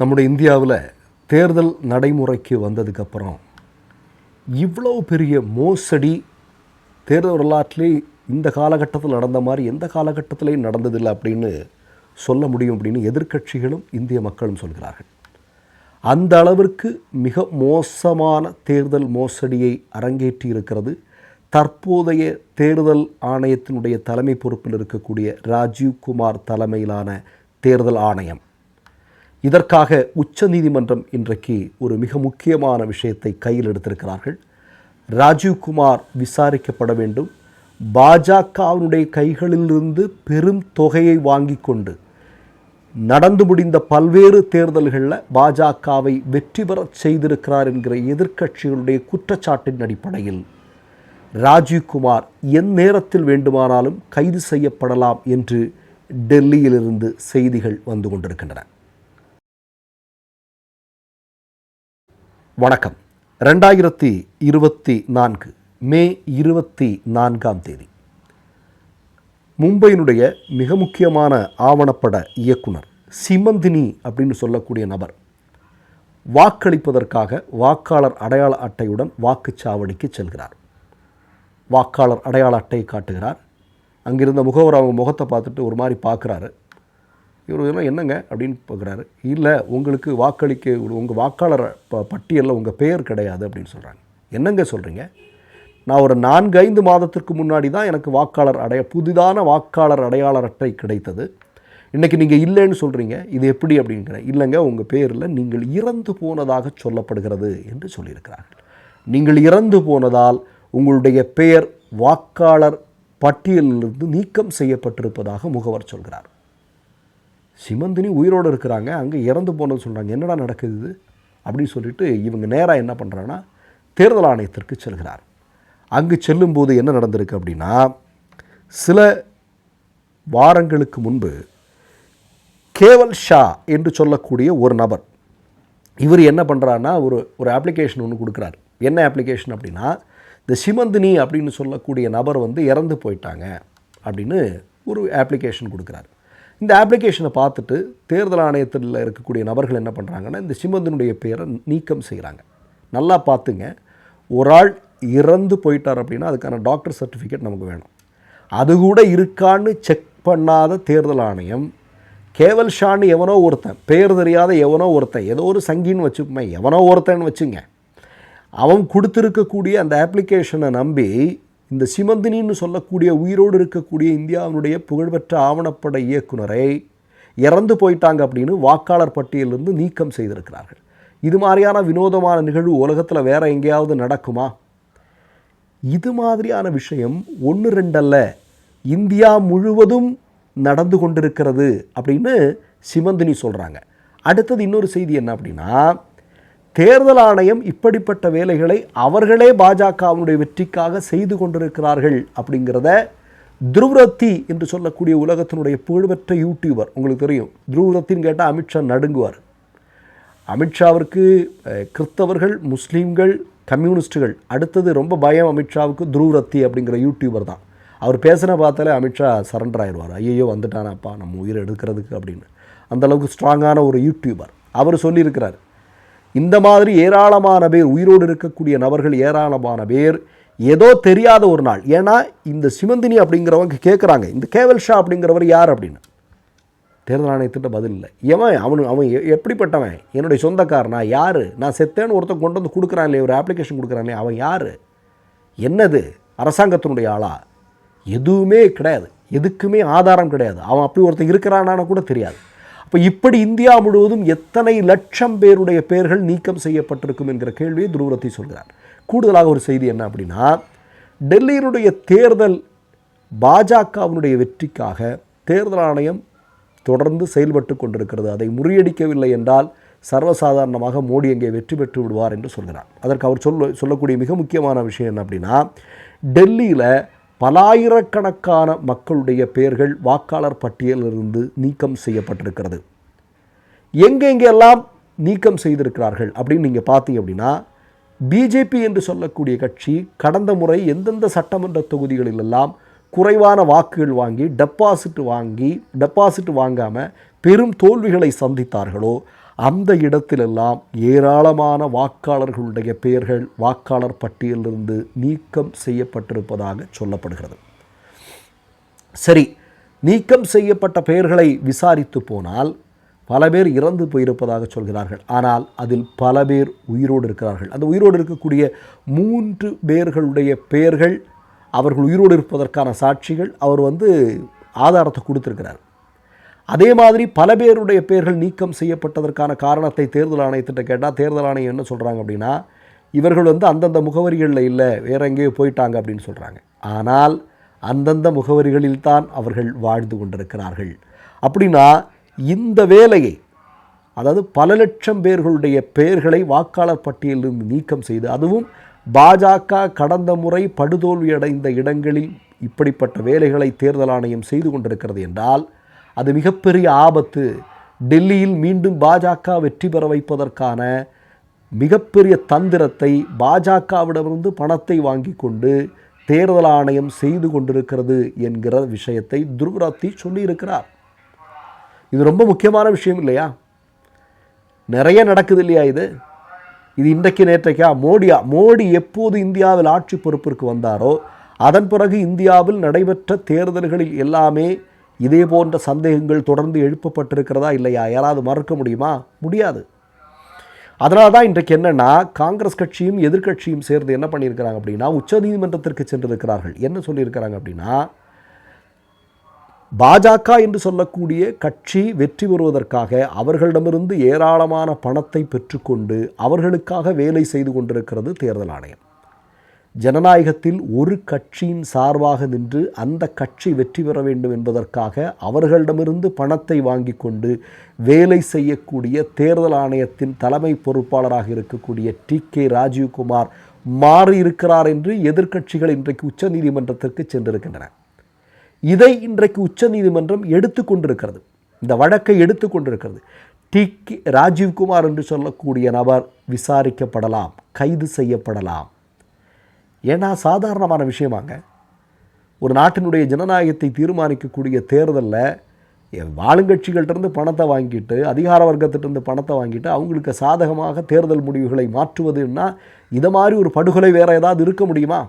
நம்முடைய இந்தியாவில் தேர்தல் நடைமுறைக்கு வந்ததுக்கப்புறம் இவ்வளோ பெரிய மோசடி தேர்தல் வரலாற்றிலே இந்த காலகட்டத்தில் நடந்த மாதிரி எந்த காலகட்டத்திலையும் நடந்ததில்லை அப்படின்னு சொல்ல முடியும் அப்படின்னு எதிர்க்கட்சிகளும் இந்திய மக்களும் சொல்கிறார்கள். அந்த அளவிற்கு மிக மோசமான தேர்தல் மோசடியை அரங்கேற்றி இருக்கிறது. தற்போதைய தேர்தல் ஆணையத்தினுடைய தலைமை பொறுப்பில் இருக்கக்கூடிய ராஜீவ் குமார் தலைமையிலான தேர்தல் ஆணையம். இதற்காக உச்ச நீதிமன்றம் இன்றைக்கு ஒரு மிக முக்கியமான விஷயத்தை கையில் எடுத்திருக்கிறார்கள். ராஜீவ்குமார் விசாரிக்கப்பட வேண்டும். பாஜகவினுடைய கைகளிலிருந்து பெரும் தொகையை வாங்கி கொண்டு நடந்து முடிந்த பல்வேறு தேர்தல்களில் பாஜகவை வெற்றி பெறச் செய்திருக்கிறார் என்கிற எதிர்க்கட்சிகளுடைய குற்றச்சாட்டின் அடிப்படையில் ராஜீவ்குமார் எந்நேரத்தில் வேண்டுமானாலும் கைது செய்யப்படலாம் என்று டெல்லியிலிருந்து செய்திகள் வந்து கொண்டிருக்கின்றன. வணக்கம். ரெண்டாயிரத்தி இருபத்தி நான்கு மே இருபத்தி நான்காம் தேதி. மும்பையினுடைய மிக முக்கியமான ஆவணப்பட இயக்குனர் சிமந்தினி அப்படின்னு சொல்லக்கூடிய நபர் வாக்களிப்பதற்காக வாக்காளர் அடையாள அட்டையுடன் வாக்குச்சாவடிக்கு செல்கிறார். வாக்காளர் அடையாள அட்டையை காட்டுகிறார். அங்கிருந்த முகவர் அவங்க முகத்தை பார்த்துட்டு ஒரு மாதிரி பார்க்குறாரு. இவர் இதெல்லாம் என்னங்க அப்படின்னு பார்க்குறாரு. இல்லை உங்களுக்கு வாக்களிக்க உங்கள் வாக்காளர் ப பட்டியலில் உங்கள் பெயர் கிடையாது அப்படின்னு சொல்கிறாங்க என்னங்க சொல்கிறீங்க நான் ஒரு நான்கு ஐந்து மாதத்திற்கு முன்னாடி தான் எனக்கு வாக்காளர் அடைய புதிதான வாக்காளர் அடையாள அட்டை கிடைத்தது. இன்றைக்கி நீங்கள் இல்லைன்னு சொல்கிறீங்க இது எப்படி அப்படிங்கிற இல்லைங்க உங்கள் பேரில் நீங்கள் இறந்து போனதாக சொல்லப்படுகிறது என்று சொல்லியிருக்கிறார்கள். நீங்கள் இறந்து போனதால் உங்களுடைய பெயர் வாக்காளர் பட்டியலிலிருந்து நீக்கம் செய்யப்பட்டிருப்பதாக முகவர் சொல்கிறார். சிமந்தினி உயிரோடு இருக்கிறாங்க அங்கே இறந்து போனது சொல்கிறாங்க என்னடா நடக்குது அப்படின்னு சொல்லிட்டு இவங்க நேராக என்ன பண்ணுறாங்கன்னா தேர்தல் ஆணையத்திற்கு செல்கிறார். அங்கு செல்லும்போது என்ன நடந்திருக்கு அப்படின்னா சில வாரங்களுக்கு முன்பு கேவல் ஷா என்று சொல்லக்கூடிய ஒரு நபர் இவர் என்ன பண்ணுறாருன்னா ஒரு ஒரு அப்ளிகேஷன் ஒன்று கொடுக்குறாரு. என்ன அப்ளிகேஷன் அப்படின்னா இந்த சிமந்தினி அப்படின்னு சொல்லக்கூடிய நபர் வந்து இறந்து போயிட்டாங்க அப்படின்னு ஒரு அப்ளிகேஷன் கொடுக்குறாரு. இந்த அப்ளிகேஷனை பார்த்துட்டு தேர்தல் ஆணையத்தில் இருக்கக்கூடிய நபர்கள் என்ன பண்ணுறாங்கன்னா இந்த சிமந்தினுடைய பேரை நீக்கம் செய்கிறாங்க நல்லா பார்த்துங்க. ஒரு ஆள் இறந்து போயிட்டார் அப்படின்னா அதுக்கான டாக்டர் சர்டிஃபிகேட் நமக்கு வேணும். அது கூட இருக்கான்னு செக் பண்ணாத தேர்தல் ஆணையம் கேவல் ஷான்னு எவனோ ஒருத்தன் பேர் தெரியாத எவனோ ஒருத்தன் ஏதோ ஒரு சங்கின்னு வச்சுக்குமே எவனோ ஒருத்தன் வச்சுங்க. அவன் கொடுத்துருக்கக்கூடிய அந்த அப்ளிகேஷனை நம்பி இந்த சிமந்தினின்னு சொல்லக்கூடிய உயிரோடு இருக்கக்கூடிய இந்தியாவினுடைய புகழ்பெற்ற ஆவணப்பட இயக்குனரை இறந்து போயிட்டாங்க அப்படின்னு வாக்காளர் பட்டியலிருந்து நீக்கம் செய்திருக்கிறார்கள். இது மாதிரியான வினோதமான நிகழ்வு உலகத்தில் வேற எங்கேயாவது நடக்குமா? இது மாதிரியான விஷயம் ஒன்று ரெண்டல்ல இந்தியா முழுவதும் நடந்து கொண்டிருக்கிறது அப்படின்னு சிமந்தினி சொல்கிறாங்க அடுத்தது இன்னொரு செய்தி என்ன அப்படின்னா தேர்தல் ஆணையம் இப்படிப்பட்ட வேலைகளை அவர்களே பாஜகவினுடைய வெற்றிக்காக செய்து கொண்டிருக்கிறார்கள் அப்படிங்கிறத துருவரத்தி என்று சொல்லக்கூடிய உலகத்தினுடைய புகழ்பெற்ற யூடியூபர் உங்களுக்கு தெரியும். துருவரத்தின்னு கேட்டால் அமித்ஷா நடுங்குவார். அமித்ஷாவிற்கு கிறிஸ்தவர்கள் முஸ்லீம்கள் கம்யூனிஸ்ட்டுகள் அடுத்தது ரொம்ப பயம் அமித்ஷாவுக்கு துருவரத்தி அப்படிங்கிற யூடியூபர் தான். அவர் பேசின பார்த்தாலே அமித்ஷா சரண்டர் ஆயிடுவார் ஐயோ வந்துட்டானப்பா நம்ம உயிரை எடுக்கிறதுக்கு அப்படின்னு. அந்த அளவுக்கு ஸ்ட்ராங்கான ஒரு யூடியூபர் அவர் சொல்லியிருக்கிறார் இந்த மாதிரி ஏராளமான பேர் உயிரோடு இருக்கக்கூடிய நபர்கள் ஏராளமான பேர் ஏதோ தெரியாத ஒரு நாள். ஏன்னா இந்த சிமந்தினி அப்படிங்கிறவங்க கேட்குறாங்க இந்த கேவல் ஷா அப்படிங்கிறவர் யார் அப்படின்னு? தேர்தல் ஆணையத்திட்ட பதில் இல்லை. எவன் அவனு அவன் எ- எப்படிப்பட்டவன்? என்னுடைய சொந்தக்காரனா? யார்? நான் செத்தேன்னு ஒருத்தன் கொண்டு வந்து கொடுக்குறான் இல்லையா? ஒரு அப்ளிகேஷன் கொடுக்குறான் இல்லையா? அவன் யார்? என்னது? அரசாங்கத்தினுடைய ஆளா? எதுவுமே கிடையாது. எதுக்குமே ஆதாரம் கிடையாது. அவன் அப்படி ஒருத்தன் இருக்கிறானான்னு கூட தெரியாது. அப்போ இப்படி இந்தியா முழுவதும் எத்தனை லட்சம் பேருடைய பெயர்கள் நீக்கம் செய்யப்பட்டிருக்கும் என்கிற கேள்வியை துருவரத்தை சொல்கிறார். கூடுதலாக ஒரு செய்தி என்ன அப்படின்னா டெல்லியினுடைய தேர்தல் பாஜகவினுடைய வெற்றிக்காக தேர்தல் ஆணையம் தொடர்ந்து செயல்பட்டு கொண்டிருக்கிறது. அதை முறியடிக்கவில்லை என்றால் சர்வசாதாரணமாக மோடி அங்கே வெற்றி பெற்று விடுவார் என்று சொல்கிறார். அதற்கு அவர் சொல்ல சொல்லக்கூடிய மிக முக்கியமான விஷயம் என்ன அப்படின்னா டெல்லியில் பலாயிரக்கணக்கான மக்களுடைய பெயர்கள் வாக்காளர் பட்டியலிலிருந்து நீக்கம் செய்யப்பட்டிருக்கிறது. எங்கெங்கெல்லாம் நீக்கம் செய்திருக்கிறார்கள் அப்படின்னு நீங்கள் பார்த்தீங்க அப்படின்னா பிஜேபி என்று சொல்லக்கூடிய கட்சி கடந்த முறை எந்தெந்த சட்டமன்ற தொகுதிகளிலெல்லாம் குறைவான வாக்குகள் வாங்கி டெபாசிட் வாங்கி டெபாசிட் வாங்காமல் பெரும் தோல்விகளை சந்தித்தார்களோ அந்த இடத்திலெல்லாம் ஏராளமான வாக்காளர்களுடைய பெயர்கள் வாக்காளர் பட்டியலிருந்து நீக்கம் செய்யப்பட்டிருப்பதாக சொல்லப்படுகிறது. சரி நீக்கம் செய்யப்பட்ட பெயர்களை விசாரித்து போனால் பல பேர் இறந்து போயிருப்பதாக சொல்கிறார்கள். ஆனால் அதில் பல பேர் உயிரோடு இருக்கிறார்கள். அந்த உயிரோடு இருக்கக்கூடிய மூன்று பேர்களுடைய பெயர்கள் அவர்கள் உயிரோடு இருப்பதற்கான சாட்சிகள் அவர் வந்து ஆதாரத்தை கொடுத்துருக்கிறார். அதே மாதிரி பல பேருடைய பெயர்கள் நீக்கம் செய்யப்பட்டதற்கான காரணத்தை தேர்தல் ஆணையத்திட்ட கேட்டால் தேர்தல் ஆணையம் என்ன சொல்கிறாங்க அப்படின்னா இவர்கள் வந்து அந்தந்த முகவரிகளில் இல்லை வேற எங்கேயோ போயிட்டாங்க அப்படின்னு சொல்கிறாங்க ஆனால் அந்தந்த முகவரிகளில்தான் அவர்கள் வாழ்ந்து கொண்டிருக்கிறார்கள். அப்படின்னா இந்த வேலையை அதாவது பல லட்சம் பேர்களுடைய பெயர்களை வாக்காளர் பட்டியலிருந்து நீக்கம் செய்து அதுவும் பாஜக கடந்த முறை படுதோல்வியடைந்த இடங்களில் இப்படிப்பட்ட வேலைகளை தேர்தல் ஆணையம் செய்து கொண்டிருக்கிறது என்றால் அது மிகப்பெரிய ஆபத்து. டெல்லியில் மீண்டும் பாஜக வெற்றி பெற வைப்பதற்கான மிகப்பெரிய தந்திரத்தை பாஜகவிடமிருந்து பணத்தை வாங்கி கொண்டு தேர்தல் ஆணையம் செய்து கொண்டிருக்கிறது என்கிற விஷயத்தை துருவராத்தி சொல்லியிருக்கிறார். இது ரொம்ப முக்கியமான விஷயம் இல்லையா? நிறைய நடக்குது இல்லையா இது? இது இன்றைக்கு நேற்றைக்கா? மோடியா? மோடி எப்போது இந்தியாவில் ஆட்சி பொறுப்பிற்கு வந்தாரோ அதன் பிறகு இந்தியாவில் நடைபெற்ற தேர்தல்களில் எல்லாமே இதே போன்ற சந்தேகங்கள் தொடர்ந்து எழுப்பப்பட்டிருக்கிறதா இல்லையா? யாராவது மறுக்க முடியுமா? முடியாது. அதனால தான் இன்றைக்கு என்னென்னா காங்கிரஸ் கட்சியும் எதிர்க்கட்சியும் சேர்ந்து என்ன பண்ணியிருக்கிறாங்க அப்படின்னா உச்சநீதிமன்றத்திற்கு சென்றிருக்கிறார்கள். என்ன சொல்லியிருக்கிறாங்க அப்படின்னா பாஜக என்று சொல்லக்கூடிய கட்சி வெற்றி பெறுவதற்காக அவர்களிடமிருந்து ஏராளமான பணத்தை பெற்றுக்கொண்டு அவர்களுக்காக வேலை செய்து கொண்டிருக்கிறது தேர்தல் ஆணையம். ஜனநாயகத்தில் ஒரு கட்சியின் சார்பாக நின்று அந்த கட்சி வெற்றி பெற வேண்டும் என்பதற்காக அவர்களிடமிருந்து பணத்தை வாங்கி கொண்டு வேலை செய்யக்கூடிய தேர்தல் ஆணையத்தின் தலைமை பொறுப்பாளராக இருக்கக்கூடிய டி கே ராஜீவ்குமார் மாறியிருக்கிறார் என்று எதிர்க்கட்சிகள் இன்றைக்கு உச்சநீதிமன்றத்திற்கு சென்றிருக்கின்றன. இதை இன்றைக்கு உச்சநீதிமன்றம் எடுத்துக்கொண்டிருக்கிறது இந்த வழக்கை எடுத்துக்கொண்டிருக்கிறது டி கே ராஜீவ்குமார் என்று சொல்லக்கூடிய நபர் விசாரிக்கப்படலாம் கைது செய்யப்படலாம். ஏன்னா சாதாரணமான விஷயமாங்க. ஒரு நாட்டினுடைய ஜனநாயகத்தை தீர்மானிக்கக்கூடிய தேர்தலில் ஆளுங்கட்சிகள்கிட்டருந்து பணத்தை வாங்கிட்டு அதிகார வர்க்கத்திட்டருந்து பணத்தை வாங்கிட்டு அவங்களுக்கு சாதகமாக தேர்தல் முடிவுகளை மாற்றுவதுன்னா இதை மாதிரி ஒரு படுகொலை வேறு ஏதாவது இருக்க முடியுமா?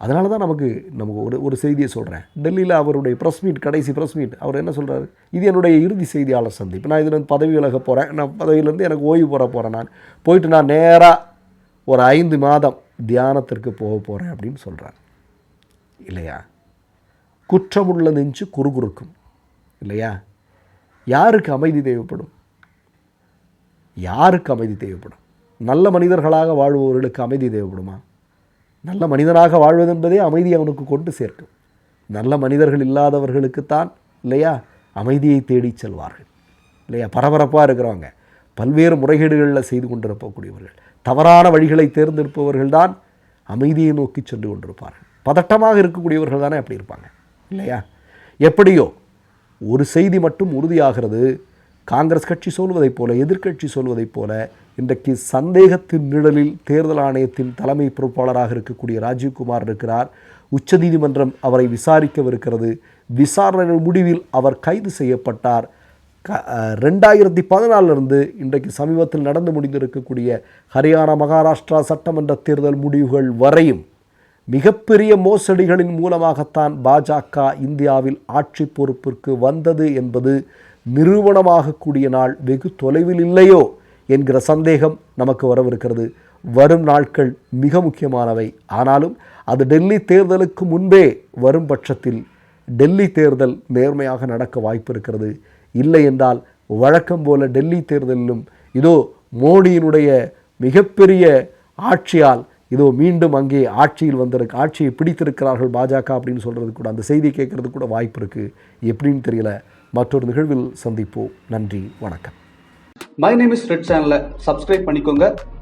அதனால தான் நமக்கு நமக்கு ஒரு ஒரு செய்தியை சொல்கிறேன் டெல்லியில் அவருடைய ப்ரெஸ் மீட் கடைசி ப்ரெஸ் மீட் அவர் என்ன சொல்கிறாரு இது என்னுடைய இறுதி செய்தியாளர் சந்திப்பு. நான் இதில் பதவி விலக போகிறேன் நான் பதவியிலேருந்து எனக்கு ஓய்வு பெற போகிறேன் நான். போயிட்டு நான் நேராக ஒரு ஐந்து மாதம் தியானத்திற்கு போக போகிறேன் அப்படின்னு சொல்கிறார் இல்லையா? குற்றமுள்ள நெஞ்சு குறுகுறுக்கும். இல்லையா? யாருக்கு அமைதி தேவைப்படும்? யாருக்கு அமைதி தேவைப்படும்? நல்ல மனிதர்களாக வாழ்பவர்களுக்கு அமைதி தேவைப்படுமா? நல்ல மனிதனாக வாழ்வதென்பதே அமைதி அவனுக்கு கொண்டு சேர்க்கும். நல்ல மனிதர்கள் இல்லாதவர்களுக்குத்தான் இல்லையா? அமைதியை தேடிச் செல்வார்கள். இல்லையா? பரபரப்பாக இருக்கிறவங்க. பல்வேறு முறைகேடுகளில் செய்து கொண்டிருக்கக்கூடியவர்கள். தவறான வழிகளை தேர்ந்தெடுப்பவர்கள்தான் அமைதியை நோக்கி சென்று கொண்டிருப்பார்கள். பதட்டமாக இருக்கக்கூடியவர்கள் தானே அப்படி இருப்பாங்க இல்லையா? எப்படியோ ஒரு செய்தி மட்டும் உறுதியாகிறது காங்கிரஸ் கட்சி சொல்வதைப் போல எதிர்க்கட்சி சொல்வதைப் போல இன்றைக்கு சந்தேகத்தின் நிழலில் தேர்தல் ஆணையத்தின் தலைமை பொறுப்பாளராக இருக்கக்கூடிய ராஜீவ்குமார் இருக்கிறார். உச்சநீதிமன்றம் அவரை விசாரிக்கவிருக்கிறது. விசாரணை முடிவில் அவர் கைது செய்யப்பட்டார். க ரெண்டாயிரத்தி பதினாலிருந்து இன்றைக்கு சமீபத்தில் நடந்து முடிந்திருக்கக்கூடிய ஹரியானா மகாராஷ்டிரா சட்டமன்ற தேர்தல் முடிவுகள் வரையும் மிகப்பெரிய மோசடிகளின் மூலமாகத்தான் பாஜக இந்தியாவில் ஆட்சி பொறுப்பிற்கு வந்தது என்பது நிறுவனமாகக்கூடிய நாள் வெகு தொலைவில் இல்லையோ என்கிற சந்தேகம் நமக்கு வரவிருக்கிறது. வரும் நாட்கள் மிக முக்கியமானவை. ஆனாலும் அது டெல்லி தேர்தலுக்கு முன்பே வரும் பட்சத்தில் டெல்லி தேர்தல் நேர்மையாக நடக்க வாய்ப்பு இருக்கிறது இல்லை என்றால் வழக்கம் போல டெல்லி தேர்தலிலும் இதோ மோடியினுடைய மிகப்பெரிய ஆட்சியால் இதோ மீண்டும் அங்கே ஆட்சியில் வந்திருக்கு ஆட்சியை பிடித்திருக்கிறார்கள் பாஜக அப்படின்னு சொல்கிறது கூட அந்த செய்தி கேட்கறது கூட வாய்ப்பு இருக்குது எப்படின்னு தெரியல. மற்றொரு நிகழ்வில் சந்திப்போம். நன்றி வணக்கம். மை நேம் இஸ் ரெட் சேனலை சப்ஸ்கிரைப் பண்ணிக்கோங்க.